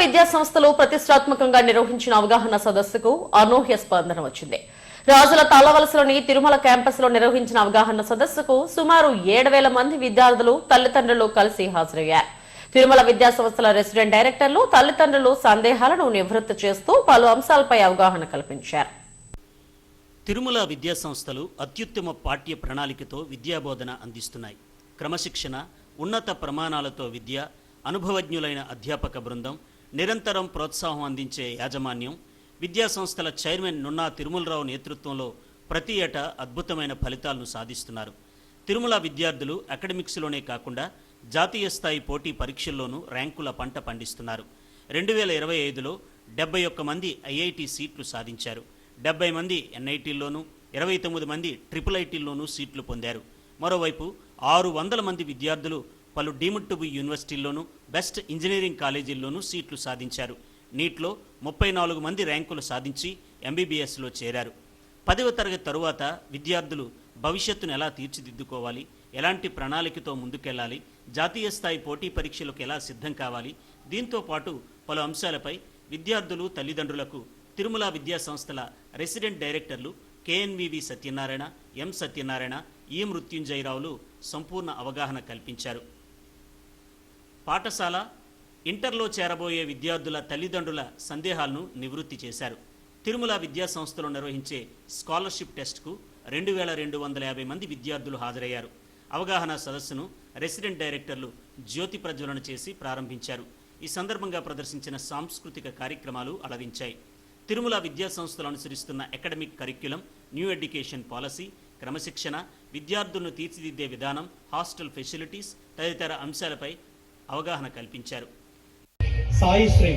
విద్యా సంస్థలు ప్రతిష్టాత్మకంగా నిర్వహించిన అవగాహన సదస్సుకు అనూహ్య స్పందన వచ్చింది. రాజుల తాళవలసలోని తిరుమల క్యాంపస్లో నిర్వహించిన అవగాహన సదస్సుకు సుమారు ఏడు వేల మంది విద్యార్థులు తల్లిదండ్రులు కలిసి హాజరయ్యారు. తిరుమల విద్యా సంస్థల రెసిడెంట్ డైరెక్టర్లు తల్లిదండ్రులు సందేహాలను నివృత్తి చేస్తూ పలు అంశాలపై అవగాహన కల్పించారు. తిరుమల విద్యా సంస్థలు అత్యుత్తమ పాఠ్య ప్రణాళికతో విద్యాబోధన అందిస్తున్నాయి. క్రమశిక్షణ ఉన్నత ప్రమాణాలతో విద్య అనుభవజ్ఞులైన అధ్యాపక బృందం నిరంతరం ప్రోత్సాహం అందించే యాజమాన్యం విద్యా సంస్థల చైర్మన్ నున్నా తిరుమలరావు నేతృత్వంలో ప్రతి ఏటా అద్భుతమైన ఫలితాలను సాధిస్తున్నారు. తిరుమల విద్యార్థులు అకాడమిక్స్లోనే కాకుండా జాతీయ స్థాయి పోటీ పరీక్షల్లోనూ ర్యాంకుల పంట పండిస్తున్నారు. రెండు వేల ఇరవై ఐదులో డెబ్బై ఒక్క మంది ఐఐటి సీట్లు సాధించారు. డెబ్బై మంది ఎన్ఐటీల్లోనూ ఇరవై తొమ్మిది మంది ట్రిపుల్ ఐటీల్లోనూ సీట్లు పొందారు. మరోవైపు ఆరు వందల మంది విద్యార్థులు పలు డీమ్డ్ టు బి యూనివర్సిటీల్లోనూ బెస్ట్ ఇంజనీరింగ్ కాలేజీల్లోనూ సీట్లు సాధించారు. నీట్లో ముప్పై నాలుగు మంది ర్యాంకులు సాధించి ఎంబీబీఎస్లో చేరారు. పదవ తరగతి తరువాత విద్యార్థులు భవిష్యత్తును ఎలా తీర్చిదిద్దుకోవాలి ఎలాంటి ప్రణాళికతో ముందుకెళ్ళాలి జాతీయ స్థాయి పోటీ పరీక్షలకు ఎలా సిద్ధం కావాలి దీంతో పాటు పలు అంశాలపై విద్యార్థులు తల్లిదండ్రులకు తిరుమల విద్యా సంస్థల రెసిడెంట్ డైరెక్టర్లు కేఎన్వివి సత్యనారాయణ ఎం సత్యనారాయణ ఈ మృత్యుంజయరావులు సంపూర్ణ అవగాహన కల్పించారు. పాఠశాల ఇంటర్లో చేరబోయే విద్యార్థుల తల్లిదండ్రుల సందేహాలను నివృత్తి చేశారు. తిరుమల విద్యా సంస్థలో నిర్వహించే స్కాలర్షిప్ టెస్ట్కు రెండు వేల రెండు వందల యాభై మంది విద్యార్థులు హాజరయ్యారు. అవగాహన సదస్సును రెసిడెంట్ డైరెక్టర్లు జ్యోతి ప్రజ్వలన చేసి ప్రారంభించారు. ఈ సందర్భంగా ప్రదర్శించిన సాంస్కృతిక కార్యక్రమాలు అలవించాయి తిరుమల విద్యా సంస్థలు అనుసరిస్తున్న academic curriculum new education policy క్రమశిక్షణ విద్యార్థులను తీర్చిదిద్దే విధానం హాస్టల్ ఫెసిలిటీస్ తదితర అంశాలపై అవగాహన కల్పించారు. సాయి శ్రీ.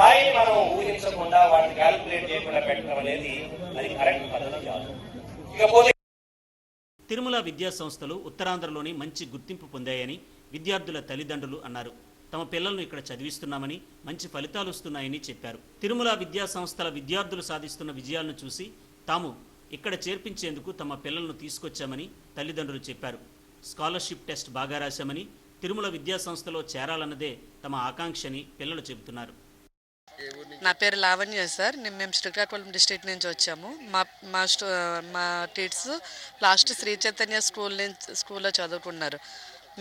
స్థాయిని మనం ఊహించకుండా వాటిని క్యాలిక్యులేట్ చేయకుండా పెట్టడం అనేది అది కరెక్ట్ పద్ధతి కాదు. ఇకపోతే తిరుమల విద్యా సంస్థలు ఉత్తరాంధ్రలోని మంచి గుర్తింపు పొందాయని విద్యార్థుల తల్లిదండ్రులు అన్నారు. తమ పిల్లలను ఇక్కడ చదివిస్తున్నామని మంచి ఫలితాలు వస్తున్నాయని చెప్పారు. తిరుమల విద్యా సంస్థల విద్యార్థులు సాధిస్తున్న విజయాలను చూసి తాము ఇక్కడ చేర్పించేందుకు తమ పిల్లలను తీసుకొచ్చామని తల్లిదండ్రులు చెప్పారు. స్కాలర్షిప్ టెస్ట్ బాగా రాశామని తిరుమల విద్యా సంస్థలో చేరాలన్నదే తమ ఆకాంక్షని పిల్లలు చెబుతున్నారు. నా పేరు లావణ్య సార్. నేను మేము శ్రీకాకుళం డిస్ట్రిక్ట్ నుంచి వచ్చాము. మా మా స్టూ మా టీట్స్ లాస్ట్ శ్రీ చైతన్య స్కూల్ నుంచి స్కూల్లో చదువుకున్నారు.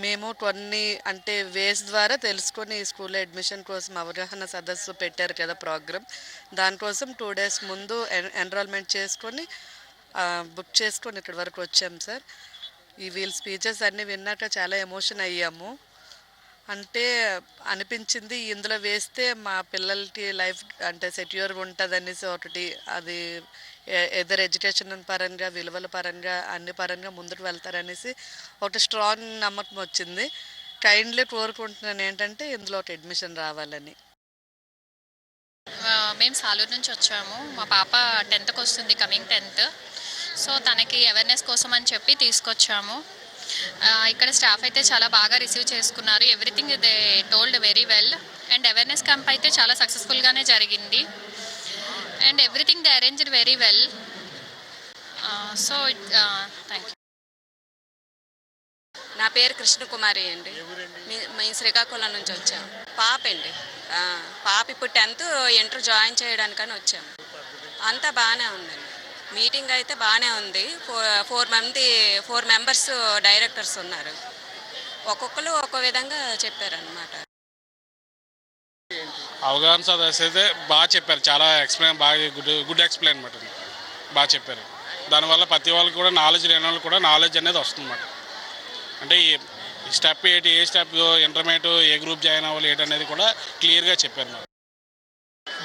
మేము కొన్ని అంటే వేస్ ద్వారా తెలుసుకొని ఈ స్కూల్లో అడ్మిషన్ కోసం అవగాహన సదస్సు పెట్టారు కదా ప్రోగ్రామ్. దానికోసం టూ డేస్ ముందు ఎన్ ఎన్రోల్మెంట్ చేసుకొని బుక్ చేసుకొని ఇక్కడి వరకు వచ్చాము సార్. ఈ వీళ్ళ స్పీచెస్ అన్నీ విన్నాక చాలా ఎమోషన్ అయ్యాము. అంటే అనిపించింది ఇందులో వేస్తే మా పిల్లలకి లైఫ్ అంటే సెక్యూర్ ఉంటుంది అనేసి ఒకటి అది ఎదర్ ఎడ్యుకేషన్ పరంగా విలువల పరంగా అన్ని పరంగా ముందుకు వెళ్తారనేసి ఒకటి స్ట్రాంగ్ నమ్మకం వచ్చింది. కైండ్లీ కోరుకుంటున్నాను ఏంటంటే ఇందులో ఒక అడ్మిషన్ రావాలని. మేము సాలూరు నుంచి వచ్చాము. మా పాప టెన్త్కి వస్తుంది కమింగ్ టెన్త్. సో తనకి అవేర్నెస్ కోసం అని చెప్పి తీసుకొచ్చాము. ఇక్కడ స్టాఫ్ అయితే చాలా బాగా రిసీవ్ చేసుకున్నారు. Everything they told very well. And awareness camp అయితే చాలా సక్సెస్ఫుల్గానే జరిగింది. And everything they arranged very well so thank you నా పేరు కృష్ణకుమారి అండి. మీ- మేము శ్రీకాకుళం నుంచి వచ్చాము పాప అండి. పాప ఇప్పుడు టెన్త్ ఇంటర్ జాయిన్ చేయడానికని వచ్చాము. అంతా బాగానే ఉందండి. మీటింగ్ అయితే బాగానే ఉంది. ఫోర్ ఫోర్ మంది ఫోర్ మెంబర్స్ డైరెక్టర్స్ ఉన్నారు. ఒక్కొక్కరు ఒక్కో విధంగా చెప్పారనమాట అవగాహన సదస్సు అయితే బాగా చెప్పారు. చాలా ఎక్స్ప్లెయిన్ బాగా గుడ్ గుడ్ ఎక్స్ప్లెయిన్ అనమాట బాగా చెప్పారు. దానివల్ల ప్రతి వాళ్ళకి కూడా నాలెడ్జ్ లేని వాళ్ళకి కూడా నాలెడ్జ్ అనేది వస్తుంది అన్నమాట అంటే ఈ స్టెప్ ఏంటి ఏ స్టెప్ ఇంటర్మీడియట్ ఏ గ్రూప్ జాయిన్ అవ్వాలి ఏంటి అనేది కూడా క్లియర్గా చెప్పారు మాకు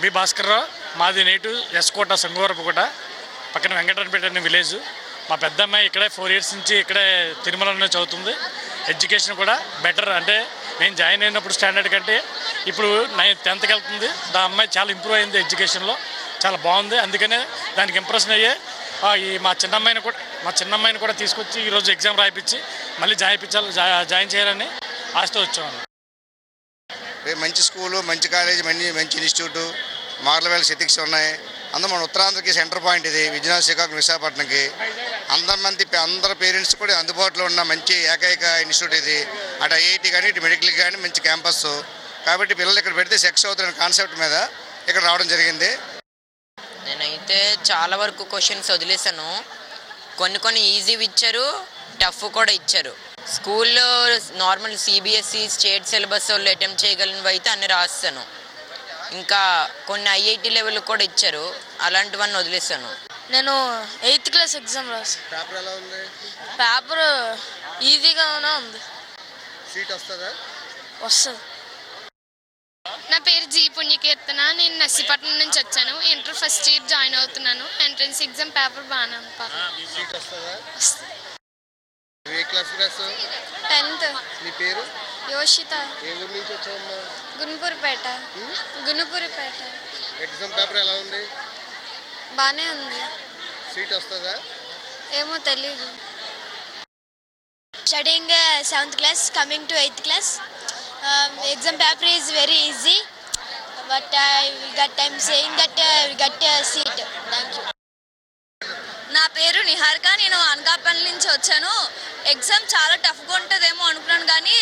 బి భాస్కర్ రావు మాది నేటు ఎస్కోట సంగవరపుకోట పక్కన వెంకటరపేట అనే విలేజ్. మా పెద్ద అమ్మాయి ఇక్కడే ఫోర్ ఇయర్స్ నుంచి ఇక్కడే తిరుమలలోనే చదువుతుంది. ఎడ్యుకేషన్ కూడా బెటర్ అంటే నేను జాయిన్ అయినప్పుడు స్టాండర్డ్ కంటే ఇప్పుడు నైన్ టెన్త్కి వెళ్తుంది. దా అమ్మాయి చాలా ఇంప్రూవ్ అయింది ఎడ్యుకేషన్లో. చాలా బాగుంది. అందుకనే దానికి ఇంప్రెషన్ అయ్యే ఈ మా చిన్నమ్మాయిని కూడా మా చిన్నమ్మాయిని కూడా తీసుకొచ్చి ఈరోజు ఎగ్జామ్ రాయిపించి మళ్ళీ జాయిపించాలి జా- జాయిన్ చేయాలని ఆశతో వచ్చాను. మంచి స్కూలు మంచి కాలేజ్ మంచి మంచి ఇన్స్టిట్యూట్ మార్లవేల సిటిక్స్ ఉన్నాయి. అందులో మన ఉత్తరాంధ్రకి సెంటర్ పాయింట్ ఇది విజయనగరం శ్రీకాకుళం విశాఖపట్నంకి. అందరి మంది అందరు పేరెంట్స్ కూడా అందుబాటులో ఉన్న మంచి ఏకైక ఇన్స్టిట్యూట్ ఇది. అటు ఐఐటి కానీ ఇటు మెడికల్ కానీ మంచి క్యాంపస్ కాబట్టి పిల్లలు ఇక్కడ పెడితే సెక్స్ అవుతున్న కాన్సెప్ట్ మీద ఇక్కడ రావడం జరిగింది. నేనైతే చాలా వరకు క్వశ్చన్స్ వదిలేసాను కొన్ని కొన్ని ఈజీ ఇచ్చారు టఫ్ కూడా ఇచ్చారు. స్కూల్లో నార్మల్ సిబిఎస్ఈ స్టేట్ సిలబస్ వాళ్ళు అటెంప్ట్ చేయగలిగినవి అయితే అన్ని రాస్తాను. ఇంకా కొన్ని ఐఐటి లెవెల్ కూడా ఇచ్చారు అలాంటివన్నీ వదిలేసాను నేను ఎయిత్ క్లాస్ ఎగ్జామ్ రాసాను పేపర్ ఎలా ఉంది? పేపర్ ఈజీగానే ఉంది. సీట్ వస్తుందా? వస్తుంది. నా పేరు జీ పుణ్యకీర్తన. నేను నర్సీపట్నం నుంచి వచ్చాను. ఇంటర్ ఫస్ట్ ఇయర్ జాయిన్ అవుతున్నాను. ఎంట్రన్స్ ఎగ్జామ్ పేపర్ బాగానే టెన్త్. నీ పేరు? యోషిత. ఏ ఊరు నుంచి వచ్చావమ్మా? గునుపూరిపేట. గునుపూరిపేట. ఎగ్జామ్ పేపర్ ఎలా ఉంది? బాగానే ఉంది. సీట్ వస్తుందా? ఏమో తెలీదు. Studying seventh class coming to eighth class exam paper is very easy but got I'm saying that got seat thank you నా పేరు నిహారిక నేను అనకాపల్లి నుంచి వచ్చాను. ఎగ్జామ్ చాలా టఫ్గా ఉంటుందేమో అనుకున్నాను కానీ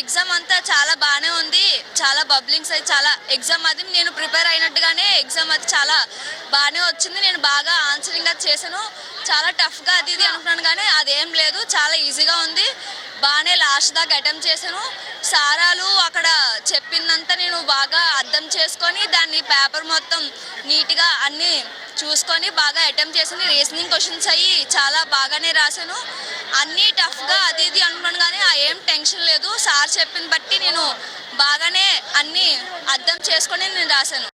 ఎగ్జామ్ అంతా చాలా బాగానే ఉంది. చాలా బబ్లింగ్స్ అయితే చాలా ఎగ్జామ్ అది నేను ప్రిపేర్ అయినట్టుగానే ఎగ్జామ్ అది చాలా బాగానే వచ్చింది. నేను బాగా ఆన్సరింగ్ అది చేశాను. చాలా టఫ్గా అది ఇది అనుకున్నాను కానీ అదేం లేదు. చాలా ఈజీగా ఉంది. బాగానే లాస్ట్ దాకా అటెంప్ట్ చేశాను. సారాలు అక్కడ చెప్పిందంతా నేను బాగా అర్థం చేసుకొని దాన్ని పేపర్ మొత్తం నీట్గా అన్నీ చూసుకొని బాగా అటెంప్ట్ చేశాను రీజనింగ్ క్వశ్చన్స్ అయ్యి చాలా బాగానే రాశాను. అన్నీ టఫ్గా అది ఇది అనుకున్నాను కానీ ఆ ఏం టెన్షన్ లేదు. సార్ చెప్పిన బట్టి నేను బాగానే అన్నీ అర్థం చేసుకొని నేను రాశాను.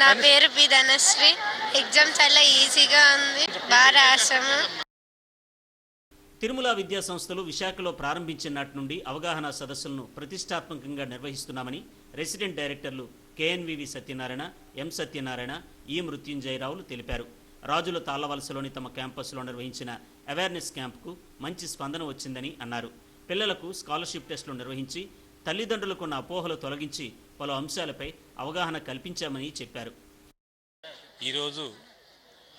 నా పేరు పి ధనశ్రీ. ఎగ్జామ్ చాలా ఈజీగా ఉంది. బాగా రాసాము తిరుమల విద్యా సంస్థలు విశాఖలో ప్రారంభించిన నాటి నుండి అవగాహన సదస్సులను ప్రతిష్టాత్మకంగా నిర్వహిస్తున్నామని రెసిడెంట్ డైరెక్టర్లు కేఎన్వివి సత్యనారాయణ ఎం సత్యనారాయణ ఈ మృత్యుంజయరావులు తెలిపారు. రాజుల తాళ్ళవలసలోని తమ క్యాంపస్లో నిర్వహించిన అవేర్నెస్ క్యాంప్కు మంచి స్పందన వచ్చిందని అన్నారు. పిల్లలకు స్కాలర్షిప్ టెస్టులు నిర్వహించి తల్లిదండ్రులకున్న అపోహలు తొలగించి పలు అంశాలపై అవగాహన కల్పించామని చెప్పారు. ఈరోజు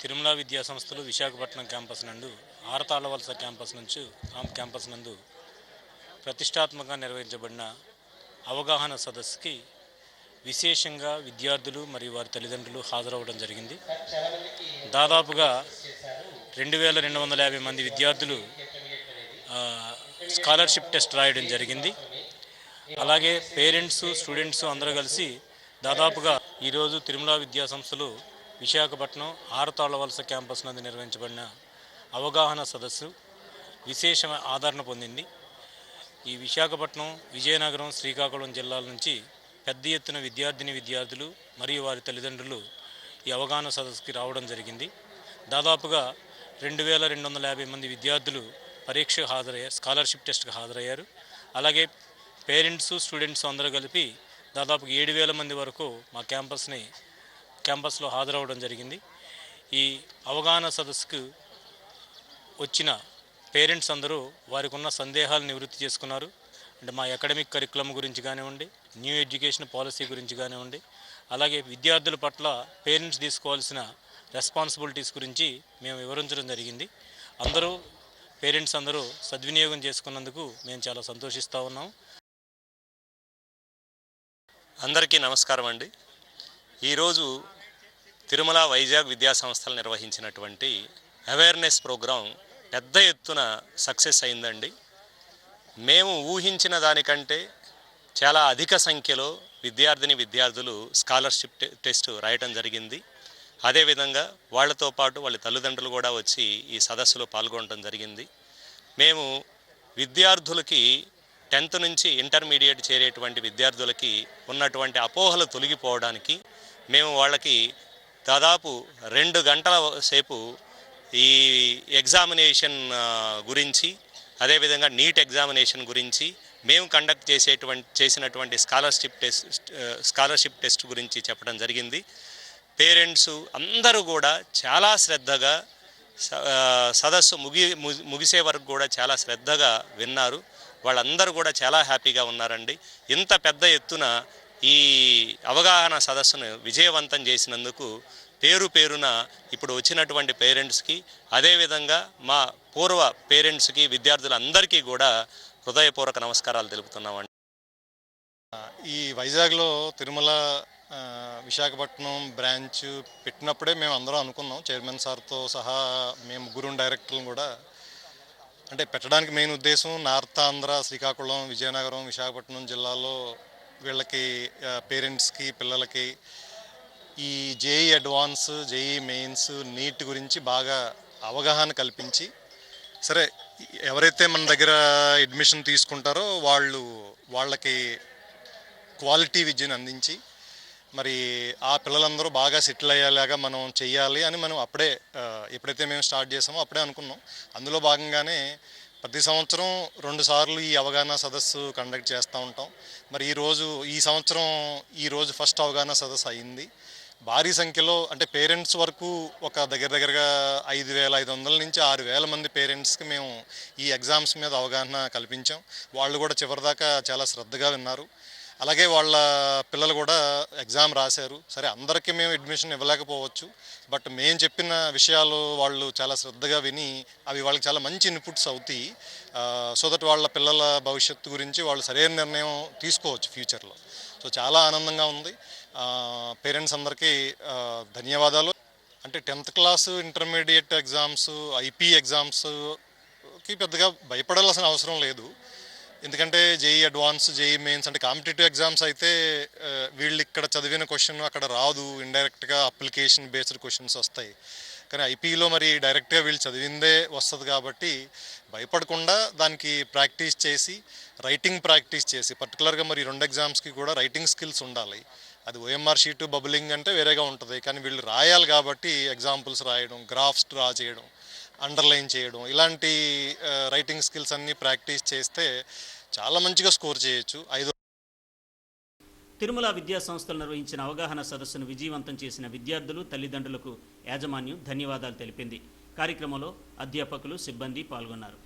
తిరుమల విద్యా సంస్థలు విశాఖపట్నం క్యాంపస్ నందు ఆరతాళ్ళ వలస క్యాంపస్ నుంచి ఆమ్ క్యాంపస్ నందు ప్రతిష్టాత్మకంగా నిర్వహించబడిన అవగాహన సదస్సుకి విశేషంగా విద్యార్థులు మరియు వారి తల్లిదండ్రులు హాజరవ్వడం జరిగింది. దాదాపుగా రెండు వేల రెండు వందల యాభై మంది విద్యార్థులు స్కాలర్షిప్ టెస్ట్ రాయడం జరిగింది. అలాగే పేరెంట్స్ స్టూడెంట్స్ అందరూ కలిసి దాదాపుగా ఈరోజు తిరుమల విద్యా సంస్థలు విశాఖపట్నం ఆరతాళ్ళ వలస క్యాంపస్ నందు నిర్వహించబడిన అవగాహన సదస్సు విశేష ఆదరణ పొందింది. ఈ విశాఖపట్నం విజయనగరం శ్రీకాకుళం జిల్లాల నుంచి పెద్ద ఎత్తున విద్యార్థిని విద్యార్థులు మరియు వారి తల్లిదండ్రులు ఈ అవగాహన సదస్సుకి రావడం జరిగింది. దాదాపుగా రెండు వేల రెండు వందల యాభై మంది విద్యార్థులు పరీక్షకు హాజరయ్యారు స్కాలర్షిప్ టెస్ట్కి హాజరయ్యారు. అలాగే పేరెంట్స్ స్టూడెంట్స్ అందరూ కలిపి దాదాపు ఏడు వేల మంది వరకు మా క్యాంపస్ని క్యాంపస్లో హాజరవడం జరిగింది. ఈ అవగాహన సదస్సుకు వచ్చిన పేరెంట్స్ అందరూ వారికి ఉన్న సందేహాలు నివృత్తి చేసుకున్నారు. అంటే మా అకాడమిక్ కరికులం గురించి కానివ్వండి న్యూ ఎడ్యుకేషన్ పాలసీ గురించి కానివ్వండి అలాగే విద్యార్థుల పట్ల పేరెంట్స్ తీసుకోవాల్సిన రెస్పాన్సిబిలిటీస్ గురించి మేము వివరించడం జరిగింది. అందరూ పేరెంట్స్ అందరూ సద్వినియోగం చేసుకున్నందుకు మేము చాలా సంతోషిస్తూ ఉన్నాం. అందరికీ నమస్కారం అండి. ఈరోజు తిరుమల వైజాగ్ విద్యాసంస్థలు నిర్వహించినటువంటి అవేర్నెస్ ప్రోగ్రాం పెద్ద ఎత్తున సక్సెస్ అయిందండి. మేము ఊహించిన దానికంటే చాలా అధిక సంఖ్యలో విద్యార్థిని విద్యార్థులు స్కాలర్షిప్ టెస్ట్ రాయటం జరిగింది. అదేవిధంగా వాళ్ళతో పాటు వాళ్ళ తల్లిదండ్రులు కూడా వచ్చి ఈ సదస్సులో పాల్గొనడం జరిగింది. మేము విద్యార్థులకి టెన్త్ నుంచి ఇంటర్మీడియట్ చేరేటువంటి విద్యార్థులకి ఉన్నటువంటి అపోహలు తొలగిపోవడానికి మేము వాళ్ళకి దాదాపు రెండు గంటల సేపు ఈ ఎగ్జామినేషన్ గురించి అదేవిధంగా నీట్ ఎగ్జామినేషన్ గురించి మేము కండక్ట్ చేసేటువంటి చేసినటువంటి స్కాలర్షిప్ టెస్ట్ స్కాలర్షిప్ టెస్ట్ గురించి చెప్పడం జరిగింది. పేరెంట్స్ అందరూ కూడా చాలా శ్రద్ధగా స- సదస్సు ముగి ముగిసే వరకు కూడా చాలా శ్రద్ధగా విన్నారు. వాళ్ళందరూ కూడా చాలా హ్యాపీగా ఉన్నారండి. ఇంత పెద్ద ఎత్తున ఈ అవగాహన సదస్సును విజయవంతం చేసినందుకు పేరు పేరున ఇప్పుడు వచ్చినటువంటి పేరెంట్స్కి అదేవిధంగా మా పూర్వ పేరెంట్స్కి విద్యార్థులందరికీ కూడా హృదయపూర్వక నమస్కారాలు తెలుపుతున్నామండి. ఈ వైజాగ్లో తిరుమల విశాఖపట్నం బ్రాంచ్ పెట్టినప్పుడే మేము అందరం అనుకున్నాం. చైర్మన్ సార్తో సహా మేము ముగ్గురు డైరెక్టర్లు కూడా. అంటే పెట్టడానికి మెయిన్ ఉద్దేశం నార్త్ ఆంధ్ర శ్రీకాకుళం విజయనగరం విశాఖపట్నం జిల్లాలో వీళ్ళకి పేరెంట్స్కి పిల్లలకి ఈ JEE advance JEE mains NEET గురించి బాగా అవగాహన కల్పించి సరే ఎవరైతే మన దగ్గర అడ్మిషన్ తీసుకుంటారో వాళ్ళు వాళ్ళకి క్వాలిటీ విద్యను అందించి మరి ఆ పిల్లలందరూ బాగా సెటిల్ అయ్యేలాగా మనం చెయ్యాలి అని మనం అప్పుడే ఎప్పుడైతే మేము స్టార్ట్ చేసామో అప్పుడే అనుకున్నాం. అందులో భాగంగానే ప్రతి సంవత్సరం రెండు సార్లు ఈ అవగాహన సదస్సు కండక్ట్ చేస్తూ ఉంటాం. మరి ఈరోజు ఈ సంవత్సరం ఈరోజు ఫస్ట్ అవగాహన సదస్సు అయింది. భారీ సంఖ్యలో అంటే పేరెంట్స్ వరకు ఒక దగ్గర దగ్గరగా ఐదు వేల ఐదు వందల నుంచి ఆరు వేల మంది పేరెంట్స్కి మేము ఈ ఎగ్జామ్స్ మీద అవగాహన కల్పించాం. వాళ్ళు కూడా చివరిదాకా చాలా శ్రద్ధగా విన్నారు. అలాగే వాళ్ళ పిల్లలు కూడా ఎగ్జామ్ రాశారు. సరే అందరికీ మేము అడ్మిషన్ ఇవ్వలేకపోవచ్చు. బట్ మేము చెప్పిన విషయాలు వాళ్ళు చాలా శ్రద్ధగా విని అవి వాళ్ళకి చాలా మంచి ఇన్పుట్స్ అవుతాయి. సో దట్ వాళ్ళ పిల్లల భవిష్యత్తు గురించి వాళ్ళు సరైన నిర్ణయం తీసుకోవచ్చు ఫ్యూచర్లో. సో చాలా ఆనందంగా ఉంది. పేరెంట్స్ అందరికీ ధన్యవాదాలు. అంటే tenth class intermediate exams IP ఎగ్జామ్స్కి పెద్దగా భయపడాల్సిన అవసరం లేదు. ఎందుకంటే జేఈ అడ్వాన్స్ జేఈ మెయిన్స్ అంటే కాంపిటేటివ్ ఎగ్జామ్స్ అయితే వీళ్ళు ఇక్కడ చదివిన క్వశ్చన్ అక్కడ రాదు. ఇండైరెక్ట్గా అప్లికేషన్ బేస్డ్ క్వశ్చన్స్ వస్తాయి. కానీ ఐపీలో మరి డైరెక్ట్గా వీళ్ళు చదివిందే వస్తుంది కాబట్టి భయపడకుండా దానికి ప్రాక్టీస్ చేసి రైటింగ్ ప్రాక్టీస్ చేసి పర్టికులర్గా మరి రెండు ఎగ్జామ్స్కి కూడా రైటింగ్ స్కిల్స్ ఉండాలి. అది ఓఎంఆర్ షీటు బబులింగ్ అంటే వేరేగా ఉంటుంది. కానీ వీళ్ళు రాయాలి కాబట్టి ఎగ్జాంపుల్స్ రాయడం గ్రాఫ్స్ డ్రా చేయడం అండర్లైన్ చేయడం ఇలాంటి రైటింగ్ స్కిల్స్ అన్నీ ప్రాక్టీస్ చేస్తే చాలా మంచిగా స్కోర్ చేయొచ్చు. ఐదు తిరుమల విద్యా సంస్థలు నిర్వహించిన అవగాహన సదస్సును విజయవంతం చేసిన విద్యార్థులు తల్లిదండ్రులకు యాజమాన్యం ధన్యవాదాలు తెలిపింది. కార్యక్రమంలో అధ్యాపకులు సిబ్బంది పాల్గొన్నారు.